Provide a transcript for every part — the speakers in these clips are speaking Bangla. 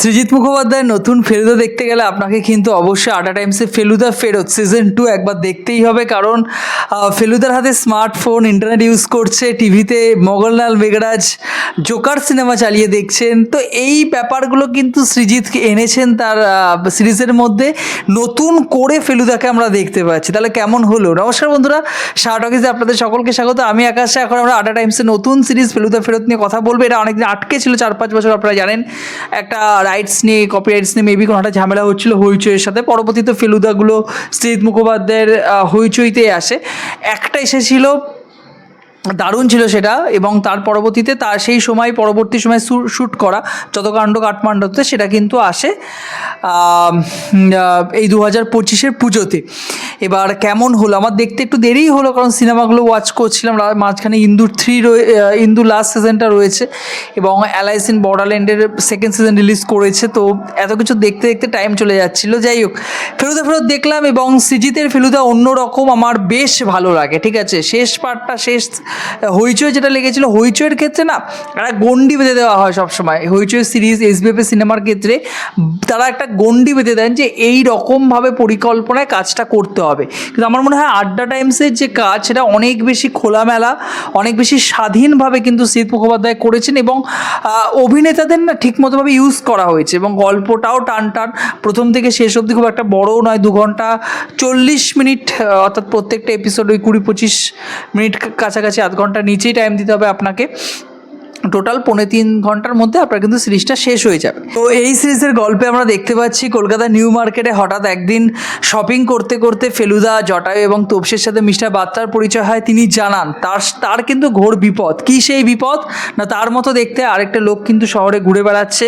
সৃজিত মুখোপাধ্যায়ের নতুন ফেলুদা দেখতে গেলে আপনাকে কিন্তু অবশ্যই আটা টাইমসে ফেলুদা ফেরত সিজন টু একবার দেখতেই হবে। কারণ ফেলুদার হাতে স্মার্টফোন ইন্টারনেট ইউজ করছে, টিভিতে মোগললাল মেঘরাজ জোকার সিনেমা চালিয়ে দেখছেন। তো এই ব্যাপারগুলো কিন্তু সৃজিতকে এনেছেন তার সিরিজের মধ্যে। নতুন করে ফেলুদাকে আমরা দেখতে পাচ্ছি। তাহলে কেমন হলো? নমস্কার বন্ধুরা শার্ট অফিসে আপনাদের সকলকে স্বাগত। আমি আকাশে। এখন আমরা আটা টাইমসের নতুন সিরিজ ফেলুদা ফেরত নিয়ে কথা বলব। এটা অনেকদিন আটকে ছিল চার পাঁচ বছর আপনারা জানেন। একটা রাইটস নিয়ে কপি রাইটস নিয়ে মেবি কোনো একটা ঝামেলা হচ্ছিল হইচইয়ের সাথে। পরবর্তীতে ফেলুদাগুলো সৃজিত মুখোপাধ্যায়ের আহ, হইচইতেই আসে। একটা এসেছিল দারুণ ছিল সেটা এবং তার পরবর্তীতে তার সেই সময় পরবর্তী সময় শ্যুট করা যত কাণ্ড কাঠমান্ডুতে সেটা কিন্তু আসে এই দু হাজার পঁচিশের পুজোতে। এবার কেমন হলো? আমার দেখতে একটু দেরিই হলো কারণ সিনেমাগুলো ওয়াচ করছিলাম। মাঝখানে ইন্দুর থ্রি ইন্দু লাস্ট সিজনটা রয়েছে এবং অ্যালাইস ইন বর্ডারল্যান্ডের সেকেন্ড সিজন রিলিজ করেছে। তো এত কিছু দেখতে দেখতে টাইম চলে যাচ্ছিল। যাই হোক, ফেলুদা ফেরত দেখলাম এবং সিজিতের ফেলুদা অন্যরকম আমার বেশ ভালো লাগে, ঠিক আছে? শেষ পার্টটা শেষ হইচই যেটা লেগেছিল, হইচইয়ের ক্ষেত্রে না একটা গন্ডি বেঁধে দেওয়া হয় সবসময়। হইচই সিরিজ এসবিএফ সিনেমার ক্ষেত্রে তারা একটা গন্ডি বেঁধে দেন যে এই রকমভাবে পরিকল্পনায় কাজটা করতে হবে। কিন্তু আমার মনে হয় আড্ডা টাইমসের যে কাজ, সেটা অনেক বেশি খোলামেলা, অনেক বেশি স্বাধীনভাবে কিন্তু শীত মুখোপাধ্যায় করেছেন এবং অভিনেতাদের না ঠিকমতোভাবে ইউজ করা হয়েছে এবং গল্পটাও টান টান। প্রথম থেকে শেষ অবধি খুব একটা বড়ও নয়, দু ঘণ্টা চল্লিশ মিনিট অর্থাৎ প্রত্যেকটা এপিসোড ওই কুড়ি পঁচিশ মিনিট কাছাকাছি আধ ঘণ্টা নিচেই টাইম দিতে হবে আপনাকে। টোটাল পৌনে তিন ঘণ্টার মধ্যে আপনার কিন্তু সিরিজটা শেষ হয়ে যাবে। তো এই সিরিজের গল্পে আমরা দেখতে পাচ্ছি কলকাতা নিউ মার্কেটে হঠাৎ একদিন শপিং করতে করতে ফেলুদা, জটায়ু এবং তোপসের সাথে মিস্টার বাত্তার পরিচয় হয়। তিনি জানান, তার তার কিন্তু ঘোর বিপদ। কি সেই বিপদ? না, তার মতো দেখতে আরেকটা লোক কিন্তু শহরে ঘুরে বেড়াচ্ছে,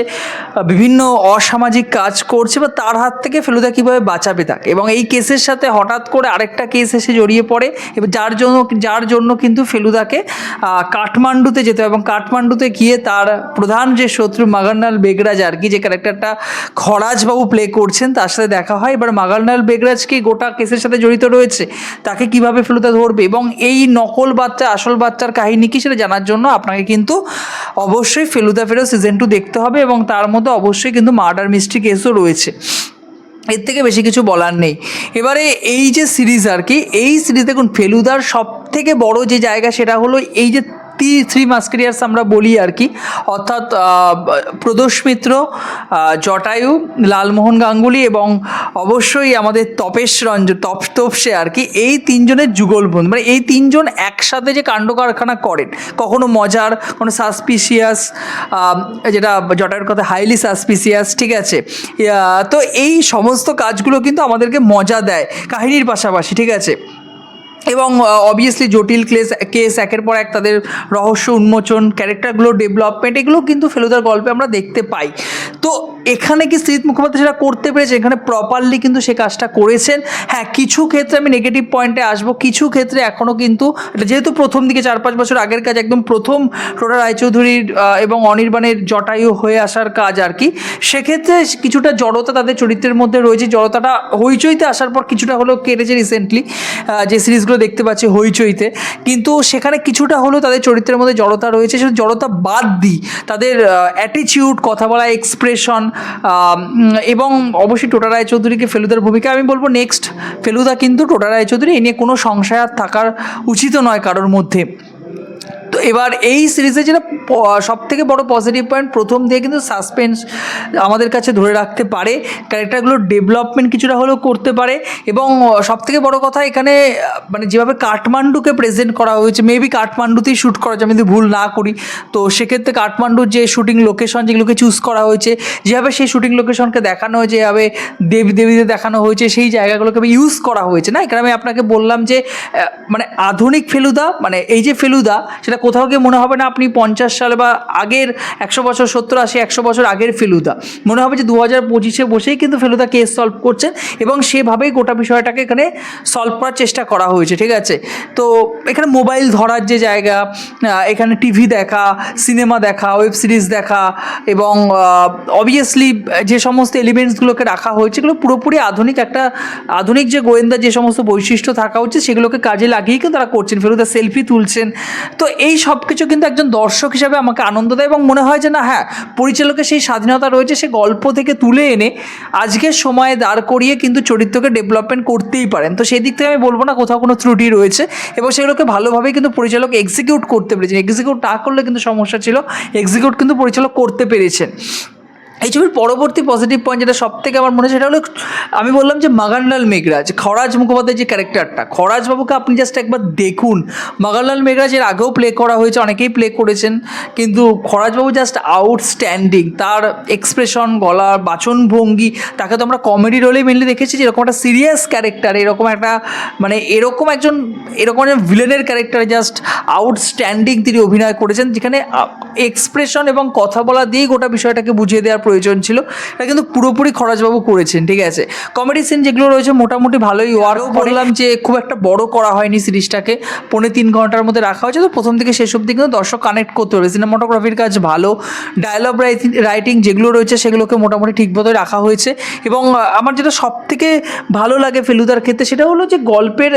বিভিন্ন অসামাজিক কাজ করছে বা তার হাত থেকে ফেলুদা কীভাবে বাঁচাবে তাকে? এবং এই কেসের সাথে হঠাৎ করে আরেকটা কেস এসে জড়িয়ে পড়ে। এবং যার জন্য যার জন্য কিন্তু ফেলুদাকে কাঠমান্ডুতে যেতে হবে এবং কাঠমান্ডুতে গিয়ে তার প্রধান যে শত্রু মাগান্নাল বেগরাজ আর কি, যে ক্যারেক্টারটা খরাজবাবু প্লে করছেন, তার সাথে দেখা হয়। এবার মাগান্নাল বেগরাজকে গোটা কেসের সাথে জড়িত রয়েছে? তাকে কীভাবে ফেলুদা ধরবে? এবং এই নকল বাচ্চা, আসল বাচ্চার কাহিনী কি সেটা জানার জন্য আপনাকে কিন্তু অবশ্যই ফেলুদা ফেরো সিজন টু দেখতে হবে এবং তার মধ্যে অবশ্যই কিন্তু মার্ডার মিস্ট্রি কেসও রয়েছে। এর থেকে বেশি কিছু বলার নেই। এবারে এই যে সিরিজ আর কি, এই সিরিজ দেখুন, ফেলুদার সব থেকে বড় যে জায়গা সেটা হলো এই যে তি থ্রি মাস্কেরিয়ার্স আমরা বলি আর কি। অর্থাৎ প্রদোষ মিত্র জটায়ু, লালমোহন গাঙ্গুলি এবং অবশ্যই আমাদের তপেশ রঞ্জন, তপ, তপসে আর কি। এই তিনজনের যুগলবন্ধু মানে এই তিনজন একসাথে যে কাণ্ড কারখানা করেন, কখনো মজার কোনো সাসপিসিয়াস যেটা জটায়ুর কথা হাইলি সাসপিসিয়াস ঠিক আছে? তো এই সমস্ত কাজগুলো কিন্তু আমাদেরকে মজা দেয়, কাহিনীর পাশাপাশি, ঠিক আছে? এবং অবভিয়াসলি জটিল ক্লেস কেস একের পর এক তাদের রহস্য উন্মোচন ক্যারেক্টারগুলো ডেভেলপমেন্ট এগুলো কিন্তু ফেলুদার গল্পে আমরা দেখতে পাই। তো এখানে কি শ্রীত মুখোপাধ্যায় সেটা করতে পেরেছে? এখানে প্রপারলি কিন্তু সে কাজটা করেছেন। হ্যাঁ কিছু ক্ষেত্রে আমি নেগেটিভ পয়েন্টে আসব। কিছু ক্ষেত্রে এখনও কিন্তু যেহেতু প্রথম দিকে চার পাঁচ বছর আগের কাজ, একদম প্রথম টোটা রায়চৌধুরীর এবং অনির্বাণের জটায়ু হয়ে আসার কাজ আর কি, সেক্ষেত্রে কিছুটা জড়তা তাদের চরিত্রের মধ্যে রয়েছে। জড়তাটা হইচইতে আসার পর কিছুটা হলেও কেটেছে রিসেন্টলি যে সিরিজগুলো দেখতে পাচ্ছি হইচইতে। কিন্তু সেখানে কিছুটা হলেও তাদের চরিত্রের মধ্যে জড়তা রয়েছে। সেটা জড়তা বাদ দিই তাদের অ্যাটিচিউড কথা বলা এক্সপ্রেশন এবং অবশ্যই টোটা রায়চৌধুরীকে ফেলুদার ভূমিকা। আমি বলব নেক্সট ফেলুদা কিন্তু টোটা রায়চৌধুরী এ নিয়ে কোনো সংশয় থাকার উচিত নয় কারোর মধ্যে। তো এবার এই সিরিজে যেটা সব থেকে বড় পজিটিভ পয়েন্ট প্রথম দিয়ে কিন্তু সাসপেন্স আমাদের কাছে ধরে রাখতে পারে। ক্যারেক্টারগুলোর ডেভেলপমেন্ট কিছুটা হলেও করতে পারে এবং সব থেকে বড় কথা এখানে মানে যেভাবে কাঠমান্ডুকে প্রেজেন্ট করা হয়েছে মেবি কাঠমান্ডুতেই শ্যুট করা আমি যদি ভুল না করি। তো সেক্ষেত্রে কাঠমান্ডুর যে শুটিং লোকেশন যেগুলোকে চুজ করা হয়েছে, যেভাবে সেই শুটিং লোকেশনকে দেখানো হয়েছে, যেভাবে দেবী দেবীদের দেখানো হয়েছে, সেই জায়গাগুলোকে আমি ইউজ করা হয়েছে। না, এখানে আমি আপনাকে বললাম যে মানে আধুনিক ফেলুদা মানে এই যে ফেলুদা, সেটা কোথাও গিয়ে মনে হবে না আপনি পঞ্চাশ সালে বা আগের একশো বছর, সত্তর, আশি, একশো বছর আগের ফেলুদা। মনে হবে যে দু হাজার পঁচিশে বসেই কিন্তু ফেলুদা কেস সলভ করছেন এবং সেভাবেই গোটা বিষয়টাকে এখানে সলভ করার চেষ্টা করা হয়েছে, ঠিক আছে? তো এখানে মোবাইল ধরার যে জায়গা এখানে টিভি দেখা সিনেমা দেখা ওয়েব সিরিজ দেখা এবং অবভিয়াসলি যে সমস্ত এলিমেন্টসগুলোকে রাখা হয়েছে এগুলো পুরোপুরি আধুনিক একটা, আধুনিক যে গোয়েন্দা যে সমস্ত বৈশিষ্ট্য থাকা উচিত সেগুলোকে কাজে লাগিয়েই কিন্তু তারা করছেন। ফেলুদা সেলফি তুলছেন। তো এই সব কিছু কিন্তু একজন দর্শক হিসাবে আমাকে আনন্দ দেয় এবং মনে হয় যে না হ্যাঁ পরিচালকের সেই স্বাধীনতা রয়েছে, সে গল্প থেকে তুলে এনে আজকের সময়ে দাঁড় করিয়ে কিন্তু চরিত্রকে ডেভেলপমেন্ট করতেই পারেন। তো সেই দিক থেকে আমি বলব না, কোথাও কোনো ত্রুটি রয়েছে এবং সেগুলোকে ভালোভাবেই কিন্তু পরিচালক এক্সিকিউট করতে পেরেছেন। এক্সিকিউট না করলে কিন্তু সমস্যা ছিল এক্সিকিউট কিন্তু পরিচালক করতে পেরেছেন। এই ছবির পরবর্তী পজিটিভ পয়েন্ট যেটা সব থেকে আমার মনে সেটা হলো, আমি বললাম যে মাগানলাল মেঘরাজ, খরাজ মুখোপাধ্যায় যে ক্যারেক্টারটা খরাজবাবুকে আপনি জাস্ট একবার দেখুন। মাগানলাল মেঘরাজ এর আগেও প্লে করা হয়েছে, অনেকেই প্লে করেছেন, কিন্তু খরাজবাবু জাস্ট আউটস্ট্যান্ডিং তার এক্সপ্রেশন গলার বাচনভঙ্গি তাকে তো আমরা কমেডি রোলেই মেনলি দেখেছি, যে এরকম একটা সিরিয়াস ক্যারেক্টার এরকম একটা মানে এরকম একজন এরকম একজন ভিলেনের ক্যারেক্টারে জাস্ট আউটস্ট্যান্ডিং তিনি অভিনয় করেছেন, যেখানে এক্সপ্রেশন এবং কথা বলা দিয়েই গোটা বিষয়টাকে বুঝিয়ে দেওয়ার প্রয়োজন ছিল। এটা কিন্তু পুরোপুরি খরচবাবু করেছেন ঠিক আছে? কমেডি সিন যেগুলো রয়েছে মোটামুটি ভালোই ওয়ার্ক করলাম যে খুব একটা বড় করা হয়নি সিরিজটাকে। পৌনে তিন ঘণ্টার মধ্যে রাখা হয়েছে। তো প্রথম থেকে শেষ অব্দি কিন্তু দর্শক কানেক্ট করতে পারবে সিনেমাটোগ্রাফির কাজ ভালো ডায়লগ রাইটিং যেগুলো রয়েছে সেগুলোকে মোটামুটি ঠিক ঠিকমতো রাখা হয়েছে। এবং আমার যেটা সব থেকে ভালো লাগে ফেলুদার ক্ষেত্রে সেটা হলো যে গল্পের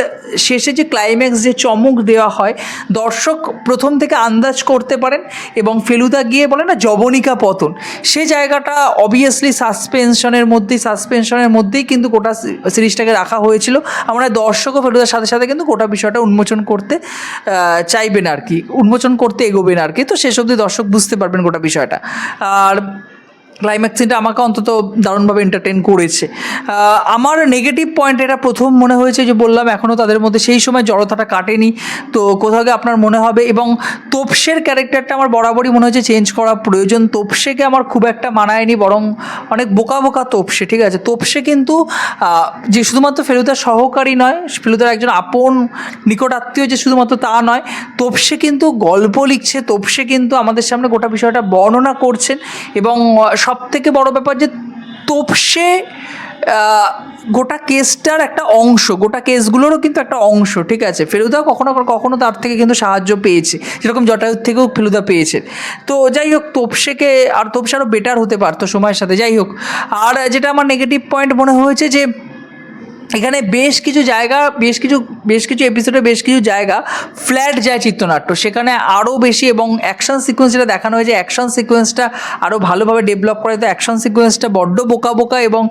শেষে যে ক্লাইম্যাক্স যে চমক দেওয়া হয় দর্শক প্রথম থেকে আন্দাজ করতে পারেন এবং ফেলুদা গিয়ে বলে না জবনিকা পতন। সে জায়গাটা অবভিয়াসলি সাসপেনশনের মধ্যেই সাসপেনশনের মধ্যেই কিন্তু গোটা সিরিজটাকে রাখা হয়েছিল। আমরা দর্শকও ফেরুদার সাথে সাথে কিন্তু গোটা বিষয়টা উন্মোচন করতে চাইবেন আর কি। উন্মোচন করতে এগোবেন আর কি। তো শেষ অবধি দর্শক বুঝতে পারবেন গোটা বিষয়টা। আর ক্লাইম্যাক্স সিনটা আমাকে অন্তত দারুণভাবে এন্টারটেন করেছে। আমার নেগেটিভ পয়েন্ট এটা প্রথম মনে হয়েছে যে বললাম এখনও তাদের মধ্যে সেই সময় জড়তাটা কাটেনি। তো কোথাও গিয়ে আপনার মনে হবে, এবং তোপসের ক্যারেক্টারটা আমার বরাবরই মনে হয়েছে চেঞ্জ করা প্রয়োজন। তোপসেকে আমার খুব একটা মানায়নি, বরং অনেক বোকা বোকা তোপসে, ঠিক আছে? তোপসে কিন্তু যে শুধুমাত্র ফেলুদার সহকারী নয়, ফেলুদার একজন আপন নিকট আত্মীয় যে শুধুমাত্র তা নয়, তোপসে কিন্তু গল্প লিখছে, তোপসে কিন্তু আমাদের সামনে গোটা বিষয়টা বর্ণনা করছেন, এবং সব থেকে বড় ব্যাপার যে তোপসে গোটা কেসটার একটা অংশ, গোটা কেসগুলোরও কিন্তু একটা অংশ, ঠিক আছে? ফেলুদা কখনো কখনো তার থেকে কিন্তু সাহায্য পেয়েছে। যেরকম জটায়ুর থেকেও ফেলুদা পেয়েছে। তো যাই হোক, তোপসেকে আর তোপসে আরও বেটার হতে পারতো সময়ের সাথে। যাই হোক, আর যেটা আমার নেগেটিভ পয়েন্ট মনে হয়েছে যে এখানে বেশ কিছু জায়গা, বেশ কিছু বেশ কিছু এপিসোডে বেশ কিছু জায়গা ফ্ল্যাট যায় চিত্রনাট্য। সেখানে আরও বেশি এবং অ্যাকশন সিকোয়েন্স যেটা দেখানো হয়েছে অ্যাকশন সিকোয়েন্সটা আরও ভালোভাবে ডেভেলপ করে তো অ্যাকশন সিকোয়েন্সটা বড্ড বোকা বোকা এবং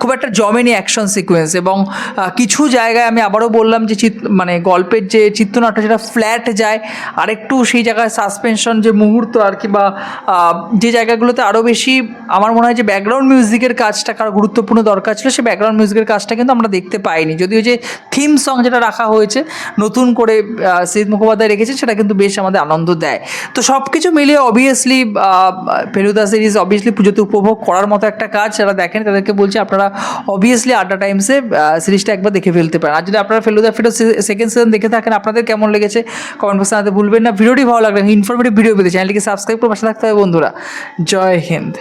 খুব একটা জমেনি অ্যাকশন সিকোয়েন্স এবং কিছু জায়গায় আমি আবারও বললাম যে চিত মানে গল্পের যে চিত্রনাট্য সেটা ফ্ল্যাট যায়। আরেকটু সেই জায়গায় সাসপেনশন যে মুহূর্ত আর কি বা যে জায়গাগুলোতে আরও বেশি আমার মনে হয় যে ব্যাকগ্রাউন্ড মিউজিকের কাজটা কারও গুরুত্বপূর্ণ দরকার ছিল সেই ব্যাকগ্রাউন্ড মিউজিকের কাজটা কিন্তু আমরা দেখতে পাইনি। যদিও যে থিম সং যেটা রাখা হয়েছে, নতুন করে সিদ মুখোপাধ্যায় রেখেছেন সেটা কিন্তু বেশ আমাদের আনন্দ দেয়। তো সব কিছু মিলিয়ে অবভিয়াসলি ফেলুদা সিরিজ অবভিয়াসলি পুজোতে উপভোগ করার মতো একটা কাজ যারা দেখেন, তাদেরকে বলছি আপনারা অবভিয়াসলি আড্ডা টাইমসে সিরিজটা একবার দেখে ফেলতে পারেন। আর যদি আপনারা ফেলুদা ফেরো সেকেন্ড সিজন দেখে থাকেন, আপনাদের কেমন লেগেছে কমেন্ট বক্সে জানাতে ভুলবেন না। ভিডিওটি ভালো লাগলে ইনফরমেটিভ ভিডিও পেতে চ্যানেলটিকে সাবস্ক্রাইব করে পাশে থাকতে হবে বন্ধুরা। জয় হিন্দ।